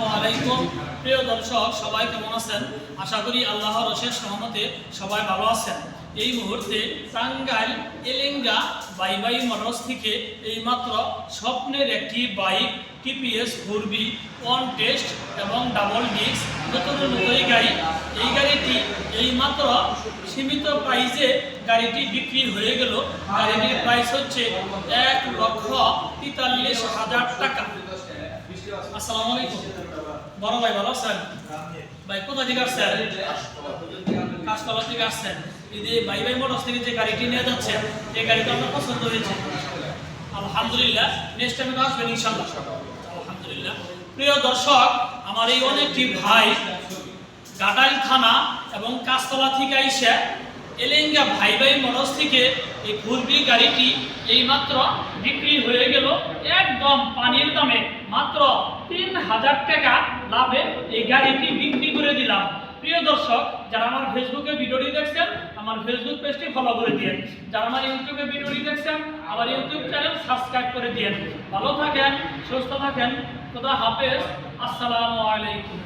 আলাইকুম। প্রিয় দর্শক, সবাই কেমন আছেন? আশা করি আল্লাহর অশেষ রহমতে সবাই ভালো আছেন। এই মুহূর্তে টাঙ্গাইল, এলেঙ্গা বাই বাই থেকে এইমাত্র স্বপ্নের একটি বাইক, টিপিএস ঘুরবি, ওয়ান টেস্ট এবং ডাবল ডিস্ক, নতুন নতুন গাড়ি। এই গাড়িটি এইমাত্র সীমিত প্রাইসে গাড়িটি বিক্রি হয়ে গেল। গাড়িটির প্রাইস হচ্ছে এক লক্ষ তেতাল্লিশ হাজার টাকা। আসসালামু আলাইকুম। বড় ভাই ভালো আছেন? ভাই, কোথা থেকে আসছেন? কাজতলা থেকে আসছেন। এই যে ভাই ভাই থেকে যে গাড়িটি নিয়ে যাচ্ছেন, এই গাড়িটা আপনার পছন্দ হয়েছে। আলহামদুলিল্লাহ নেক্সট আসবেন আলহামদুলিল্লাহ। প্রিয় দর্শক, আমার এই অনেকটি ভাই গাটাইল থানা এবং কাজতলা থেকে আইসা এলেঙ্গা ভাই ভাই মোটরস থেকে এই ঘুরবি গাড়িটি এইমাত্র বিক্রি হয়ে গেল একদম দামে মাত্র তিন হাজার টাকা লাভে এই গাড়িটি বিক্রি করে দিলাম। প্রিয় দর্শক, যারা আমার ফেসবুকে ভিডিওটি দেখছেন, আমার ফেসবুক পেজটি ফলো করে দিয়েন। যারা আমার ইউটিউবে ভিডিওটি দেখছেন, আমার ইউটিউব চ্যানেল সাবস্ক্রাইব করে দিয়েন। ভালো থাকেন, সুস্থ থাকেন। খোদা হাফেজ। আসসালামু আলাইকুম।